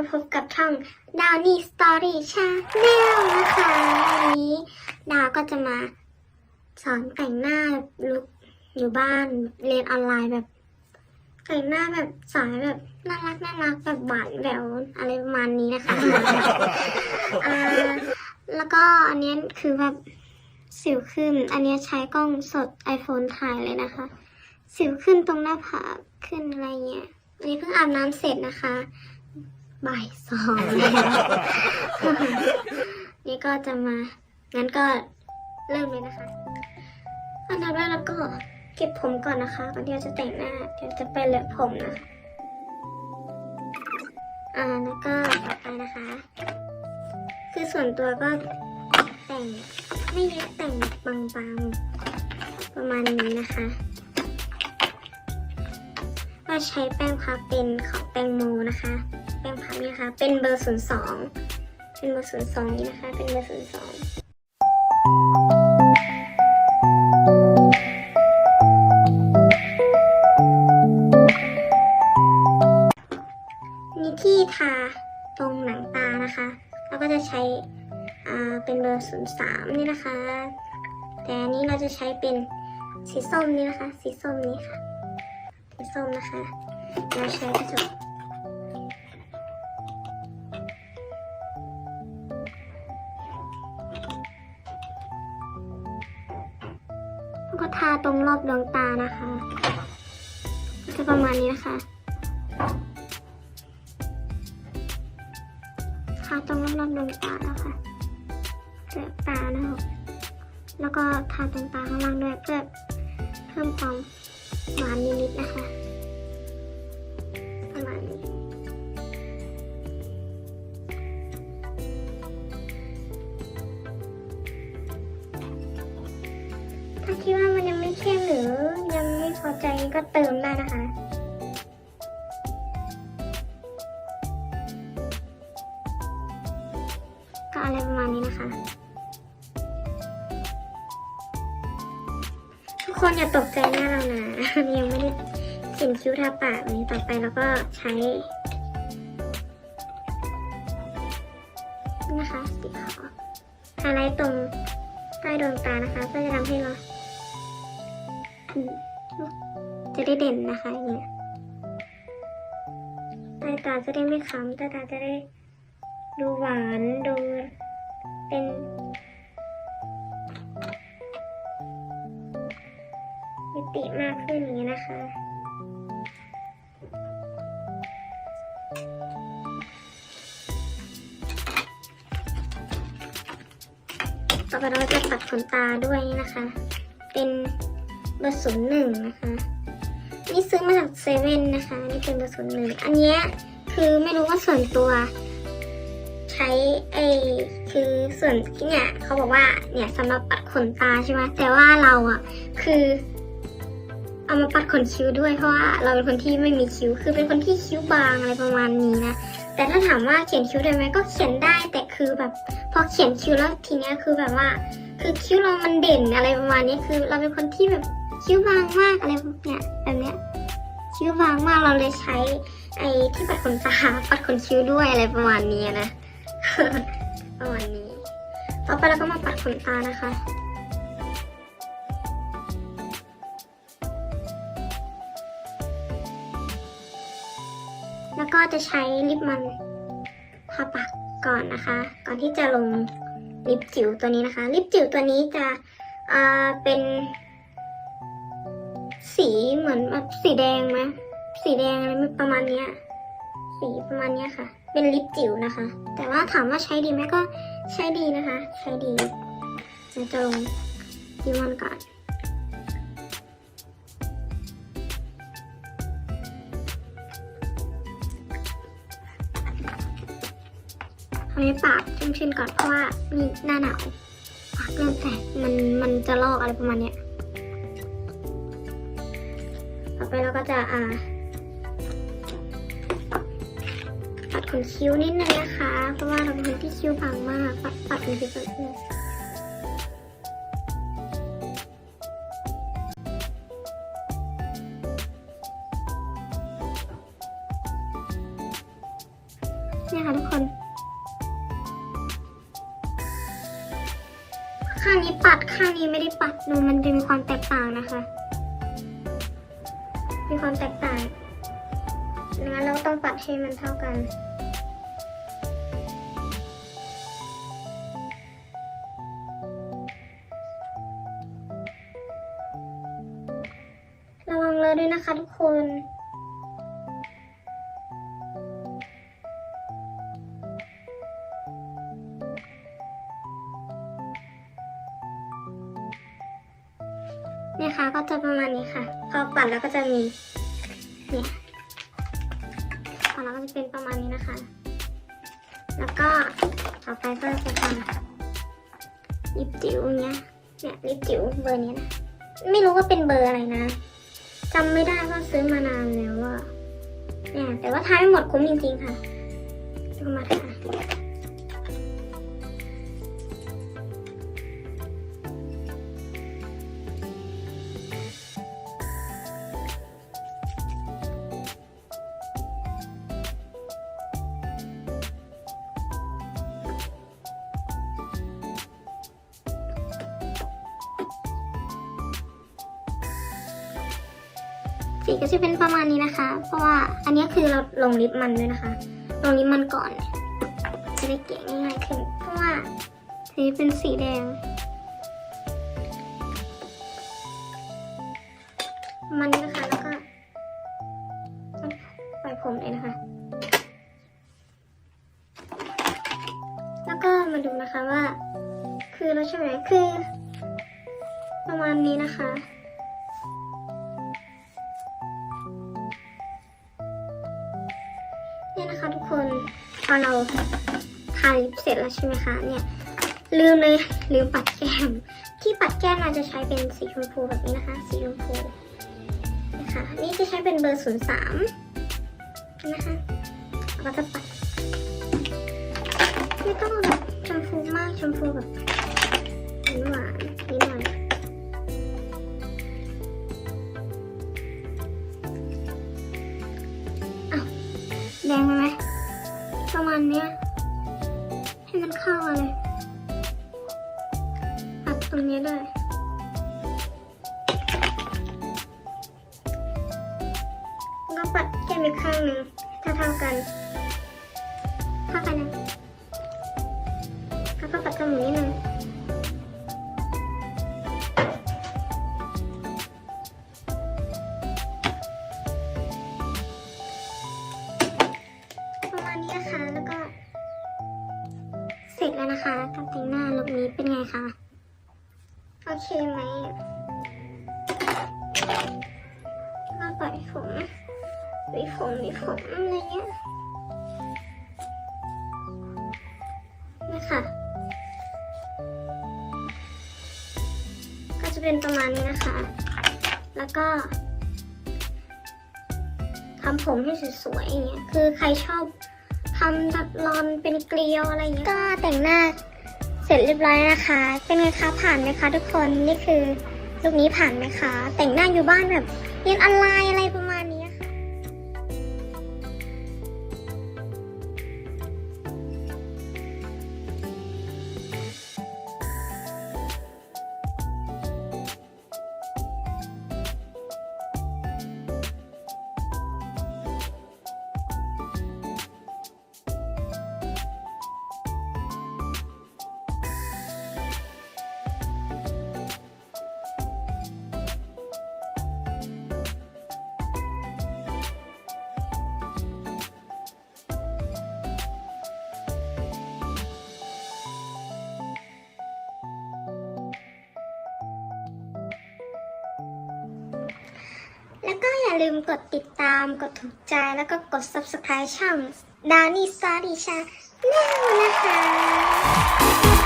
มาพบกับช่อง Downy Story Channel นะคะวันนี้ดาวก็จะมาสอนแต่งหน้าลุกอยู่บ้านเรียนออนไลน์แบบ แต่งหน้าแบบสายแบบน่ารักน่ารักแบบหวานแหววอะไรประมาณนี้นะคะ อ่าแล้วก็อันเนี้ยคือแบบสิวขึ้น อันเนี้ยใช้กล้องสด iPhone ถ่ายเลยนะคะ สิวขึ้นตรงหน้าผากขึ้นอะไรเงี้ยอันนี้เพิ่งอาบน้ำเสร็จนะคะ บ่ายสองนี่ก็จะมา งั้นก็เริ่มเลยนะคะอันดับแรกแล้วก็เก็บผมก่อนนะคะก่อนที่เราจะแต่งหน้า เดี๋ยวจะไปเล็บผมนะ อ่า แล้วก็ต่อไปนะคะ คือส่วนตัวก็แต่งไม่เยอะแต่งบางๆ ประมาณนี้นะคะก็ใช้แป้งพับเป็นของแตงโมนะคะ นะคะ เป็นเบอร์ศูนย์สองเป็นเบอร์ศูนย์สองนี้นะคะ เป็นเบอร์ศูนย์สองนี่ที่ทาตรงหนังตานะคะ เราก็จะใช้เป็นเบอร์ศูนย์สามนี่นะคะ แต่อันนี้เราจะใช้เป็นสีส้มนี่นะคะ สีส้มนี้ค่ะ สีส้มนะคะเราใช้กระจก รอบดวงตานะคะก็จะประมาณนี้นะคะ ก็เติมได้นะคะ ก็อะไรประมาณนี้นะคะ ทุกคนอย่าตกใจหน้าเรานะยังไม่ได้เขียนคิ้วทาปากนี้ต่อไปแล้วก็ใช้นะคะสีขาวไฮไลท์ตรงใต้ดวงตานะคะ เพื่อจะทำให้เรา จะได้เด่นนะคะอย่างเงี้ยใต้ตาจะได้ไม่ค้ำใต้ตาจะได้ดูหวานดูเป็นมิติมากขึ้นอย่างนี้นะคะ ต่อไปเราจะปัดขนตาด้วยนะคะ เป็นเบอร์ศูนย์หนึ่งนะคะ นี่ซื้อมาจากเซเว่นนะคะ นี่เป็นเบอร์ศูนย์หนึ่งอันนี้คือไม่รู้ว่าส่วนตัว ใช้ไอคือส่วนที่เนี่ยเขาบอกว่าเนี่ยสำหรับปัดขนตาใช่ไหมแต่ว่าเราอะคือเอามาปัดขนคิ้วด้วยเพราะว่าเราเป็นคนที่ไม่มีคิ้ว คือเป็นคนที่คิ้วบางอะไรประมาณนี้นะแต่ถ้าถามว่าเขียนคิ้วได้ไหมก็เขียนได้แต่คือแบบพอเขียนคิ้วแล้วทีเนี้ยคือแบบว่า คือคิ้วเรามันเด่นอะไรประมาณนี้คือ เราเป็นคนที่แบบ คิ้วบางมากอะไรแบบเนี้ยแบบเนี้ยคิ้วบางมากเราเลยใช้ไอ้ที่ปัดขนตาปัดขนคิ้วด้วยอะไรประมาณนี้นะประมาณนี้ ต่อไปเราก็มาปัดขนตานะคะแล้วก็จะใช้ลิปมันทาปากก่อนนะคะ ก่อนที่จะลงลิปจิ๋วตัวนี้นะคะ ลิปจิ๋วตัวนี้จะเป็น สีเหมือนแบบสีแดงไหมสีแดงอะไรประมาณเนี้ยสีประมาณเนี้ยค่ะ เป็นลิปจิ๋วนะคะ แต่ว่าถามว่าใช้ดีไหมก็ใช้ดีนะคะ ใช้ดีเดี๋ยวจะลงดิมอนก่อนทำให้ปากชุ่มๆก่อนเพราะว่ามีหน้าหนาวปากเริ่มแตกมันมันจะลอกอะไรประมาณเนี้ย จะอ่าปัดขนคิ้วนิดนึงนะคะ เพราะว่าเราเป็นคนที่คิ้วบางมาก ปัดปัดขนคิ้วแบบนี้นี่ค่ะทุกคน ข้างนี้ปัดข้างนี้ไม่ได้ปัดดูมันจะมีความแตกต่างนะคะ ความแตกต่างงั้นเราต้องปัดให้มันเท่ากัน ระวังเลยด้วยนะคะทุกคนเนี่ยค่ะก็จะประมาณนี้ค่ะ พอปัดแล้วก็จะมี นี่ยปัดแล้วก็จะเป็นประมาณนี้นะคะ แล้วก็ต่อไปก็จะทำลิปจิ๋วเนี้ยเนี่ยลิปจิ๋วเบอร์นี้นะ ไม่รู้ว่าเป็นเบอร์อะไรนะจำไม่ได้ว่าซื้อมานานแล้วอะเนี่ยแต่ว่าทาไม่หมดคุ้มจริงๆค่ะก็มาค่ะ สีก็จะเป็นประมาณนี้นะคะ เพราะว่าอันนี้คือเราลงลิปมันด้วยนะคะ ลงลิปมันก่อน จะได้เกะง่ายขึ้น เพราะว่าสีเป็นสีแดง มันนี้นะคะแล้วก็ปล่อยผมเลยนะคะ แล้วก็มาดูนะคะว่า คือเราใช่ไหมคือ ประมาณนี้นะคะ อเราทาลิปเสร็จแล้วใช่ไหมคะเนี่ยลืมเลยลืมปัดแก้ม ที่ปัดแก้มเราจะใช้เป็นสีชมพูแบบนี้นะคะ สีชมพูนะคะนี่จะใช้เป็นเบอร์ศูนย์สามนะคะเราก็จะปัด ไม่ต้องแบบชมพูมากชมพูแบบ วันเนี้ยให้มันเข้ามาเลยปัดตรงนี้ด้วยแล้วก็ปัดแก้มอีกข้างหนึ่งถ้าเท่ากัน นะคะการแต่งหน้าลุคนี้เป็นไงคะ โอเคไหมก็ปล่อยผมหวีผมหวีผมอะไรเงี้ยนะคะก็จะเป็นประมาณนี้นะคะ แล้วก็ทำผมให้สวยๆอย่างเงี้ย คือใครชอบ ทำดัดรอนเป็นเกลียวอะไรเงี้ย ก็แต่งหน้าเสร็จเรียบร้อยนะคะ เป็นไงคะผ่านไหมคะ ทุกคน นี่คือลูกนี้ผ่านไหมคะ แต่งหน้าอยู่บ้านแบบเรียนออนไลน์อะไรประมาณ แล้วก็อย่าลืมกดติดตาม กดถูกใจแล้วก็กด subscribe ช่องดานี่ซาดิชาแน่นะคะ